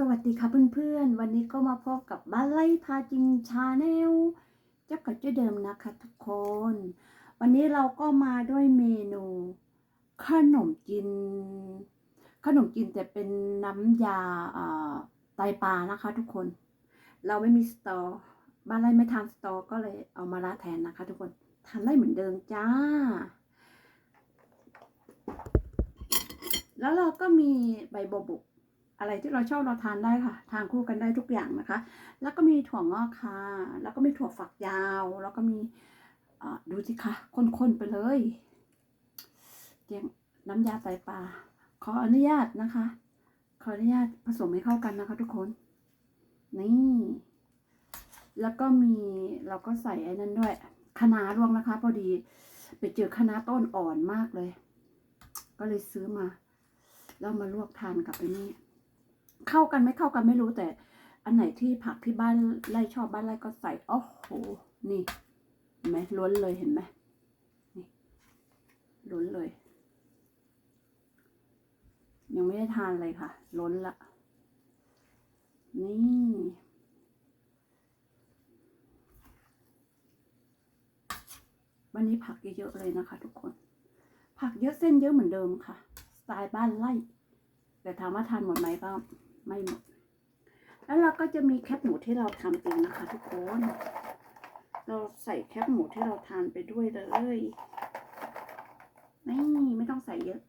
สวัสดีค่ะเพื่อนๆ วันนี้ก็มาพบกับบ้านไล่พาจิงชาแนลเจ้ากับเจ้าเดิมนะคะทุกคน วันนี้เราก็มาด้วยเมนูขนมจีนขนมจีนแต่เป็นน้ำยาไตปลานะคะทุกคน เราไม่มีสตอบ้านไร่ไม่ทานสตอก็เลยเอามาละแทนนะคะ ทุกคนทานได้เหมือนเดิมจ้า แล้วเราก็มีใบบัวบุก อะไรที่เราชอบเราทานได้ค่ะ ทานคู่กันได้ทุกอย่างนะคะ แล้วก็มีถั่วงอกค่ะ แล้วก็มีถั่วฝักยาว แล้วก็มีดูสิคะคนๆไปเลยเจียงน้ำยาไตปลาขออนุญาตนะคะ ขออนุญาตผสมให้เข้ากันนะคะ ทุกคน นี่ แล้วก็มีเราก็ใส่ไอ้นั้นด้วยคะน้าลวงนะคะ พอดีไปเจอคะน้าต้นอ่อนมากเลย ก็เลยซื้อมา แล้วมาลวกทานกับไอ้นี่ เข้ากันไม่เข้ากันไม่รู้แต่ อันไหนที่ผักที่บ้านไร่ชอบบ้านไร่ก็ใส่โอ้โห นี่เห็นไหมล้นเลยเห็นไหมนี่ล้นเลย ยังไม่ได้ทานเลยค่ะ ล้นละ นี่วันนี้ผักเยอะๆเลยนะคะ ทุกคน ผักเยอะเส้นเยอะเหมือนเดิมค่ะ สไตล์บ้านไร่ แต่ถามว่าทานหมดไหมก็ ไม่หมด แล้วเราก็จะมีแคบหมูที่เราทำเองนะคะ ทุกคน เราใส่แคบหมูที่เราทานไปด้วยเลยนี่ไม่ต้องใส่เยอะ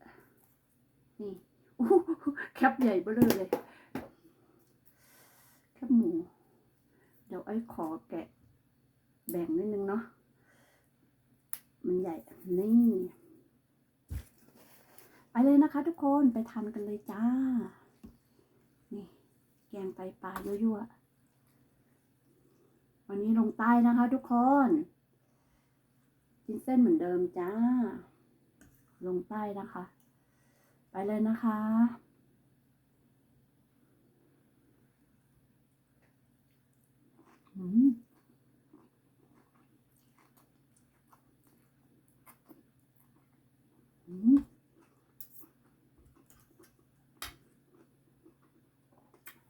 นี่แคบใหญ่เบ้อเลย แคบหมู เดี๋ยวไอ้ขอแกะแบ่งนิดนึงเนาะ มันใหญ่ นี่ไปเลยนะคะทุกคนไปทำกันเลยจ้า แกงไตปลายั่วๆ วันนี้ลงใต้นะคะทุกคน กินเส้นเหมือนเดิมจ้า ลงใต้นะคะ ไปเลยนะคะอืม อืม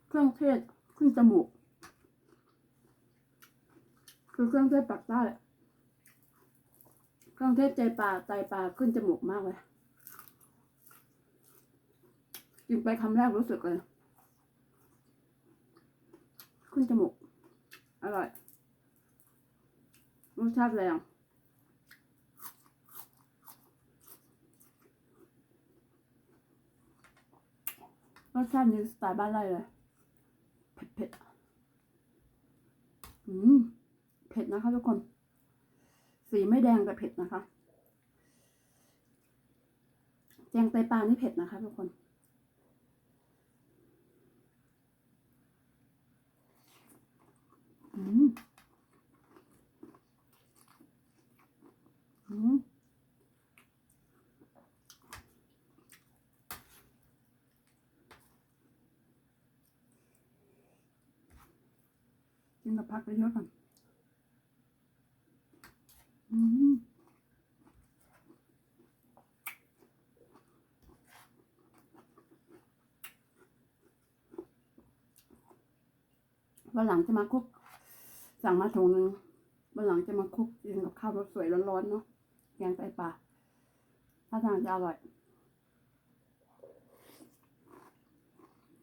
เครื่องเทศขึ้นจมูก คือเครื่องเทศปักใต้เครื่องเทศใจปลาใจปลาขึ้นจมูกมากเลยกินไปคำแรกรู้สึกเลยขึ้นจมูก อร่อยรสชาติแรงรสชาตินี้สไตล์บ้านไร่เลย เผ็ดเผ็ด อืมเผ็ดนะคะทุกคน สีไม่แดงแต่เผ็ดนะคะ แจงไตปลานี่เผ็ดนะคะทุกคนอืมอืม กินกับผักเยอะก่อนอืมวันหลังจะมาคุก สั่งมาถุงนึงวันหลังจะมาคุกกินกับข้าวรสสวยร้อนๆเนาะแกงไตปลาถ้าทางจะอร่อย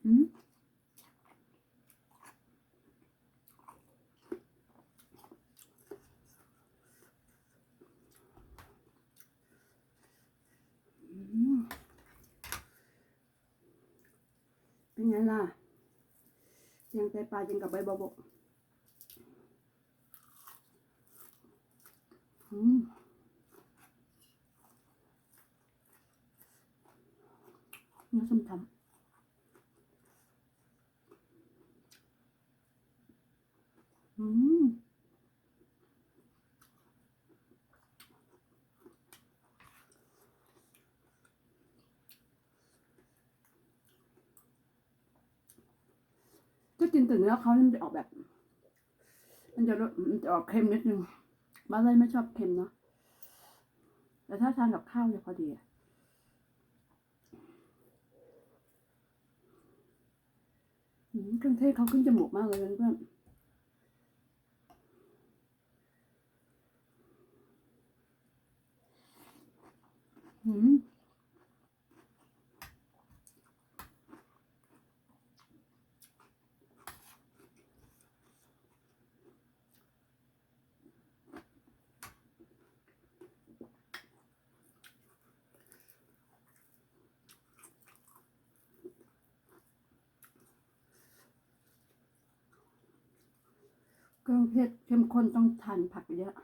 อืม อืม เป็นไงล่ะเสียงไตปลาจิงกับใบบอบกอืมน้ำส้มตำอืม ก็กินแต่เนื้อเขานี่มันจะออกแบบ มันจะรสมันจะออกเค็มนิดนึงบ้านเลยไม่ชอบเค็มเนาะแต่ถ้าทานกับข้าวจะพอดีอะนอืมเครื่องเทศเขาขึ้นจมูกมากเลยเพื่อนๆอืม เครื่องเทศเข้มข้นต้องทานผักเยอะ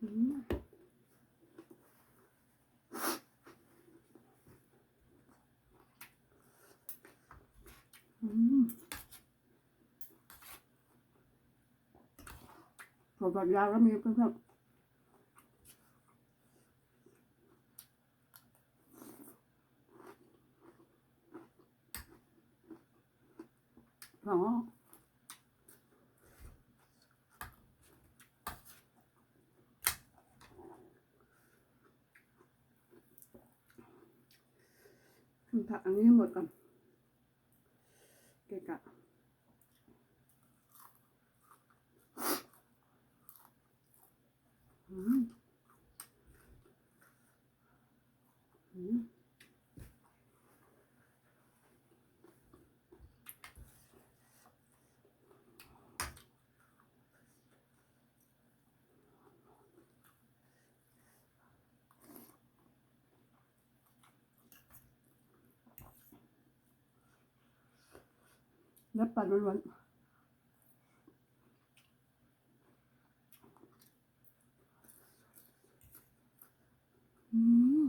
อืมอืมถั่วฝักยาวแล้วมีเพื่อนๆอ๋อ ผักอันนี้ให้หมดก่อน เกะกะอืมอืม เนื้อปลาล้วนๆอืม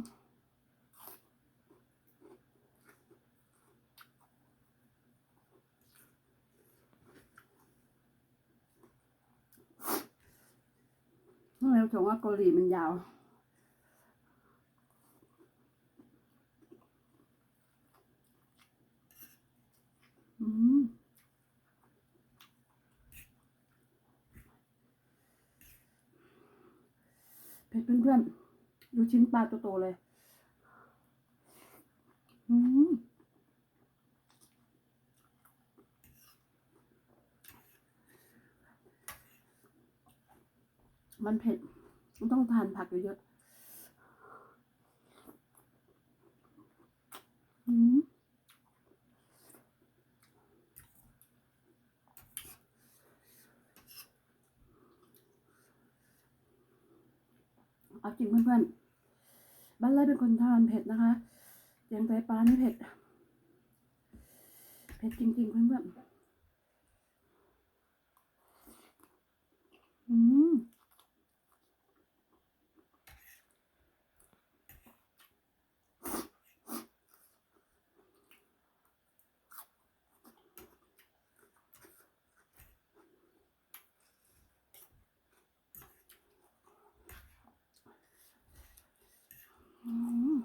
แล้วถึงว่าเกาหลีมันยาว อืมเผ็ดเพื่อนๆ ดูชิ้นปลาโตๆเลยอืมมันเผ็ด มันต้องทานผักเยอะๆอืมเอาจริงเพื่อนๆ บ้านไร่เป็นคนทานเผ็ดนะคะยังไตปลานี่เผ็ด เผ็ดจริงๆเพื่อนๆอืม อืม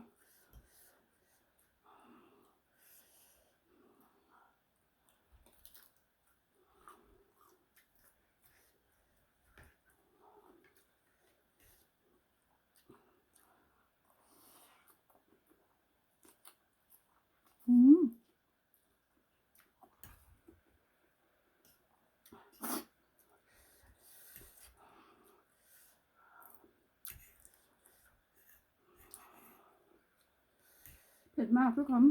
อืม เผ็ดมากทุกคน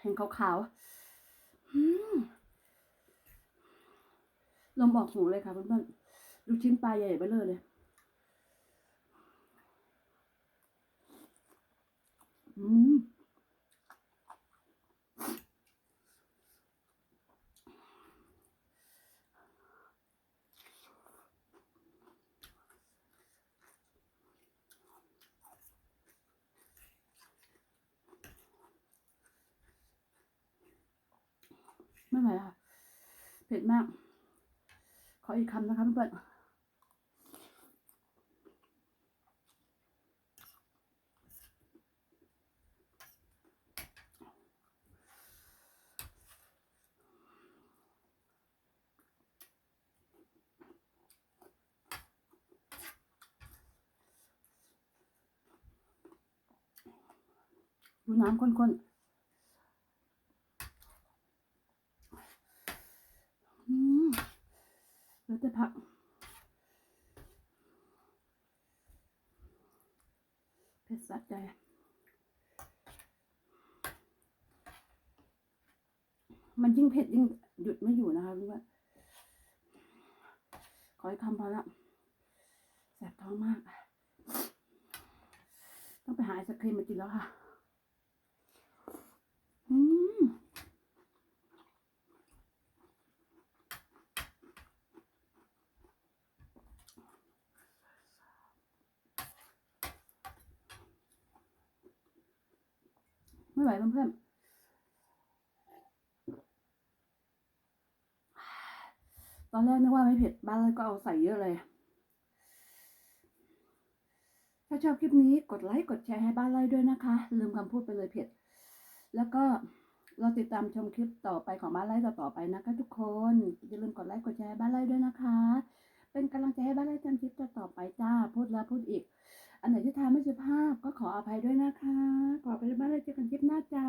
เห็นขาวๆอืมลมออกหูเลยค่ะเพื่อนๆ ดูชิ้นปลาใหญ่ไปเลยเลย อืม ไม่ไหวค่ะ เผ็ดมาก ขออีกคำนะคะเพื่อนดูน้ำข้นจะพัก เผ็ดสะใจมันยิ่งเผ็ดยิ่งหยุดไม่อยู่นะคะรู้ว่าขอให้คำพอละแสบท้องมาก ต้องไปหาไอศครีมมากินแล้วค่ะ อืม ไม่ไหวเพื่อนๆตอนแรกนึกว่าไม่เผ็ดบ้านเลยก็เอาใส่เยอะเลย ถ้าชอบคลิปนี้กดไลค์กดแชร์ให้บ้านไล่ด้วยนะคะ ลืมคำพูดไปเลยเผ็ด แล้วก็เราติดตามชมคลิปต่อไปของบ้านไล่ต่อๆไปนะคะ ทุกคนอย่าลืมกดไลค์กดแชร์ให้บ้านไล่ด้วยนะคะ เป็นกำลังใจให้บ้านไล่ทำคลิปต่อไปจ้า พูดแล้วพูดอีก อันไหนที่ทำไม่สุภาพก็ขออภัยด้วยนะคะ ขอไปบ้านไล่เจอกันคลิปหน้าจ้า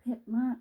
เผ็ดมาก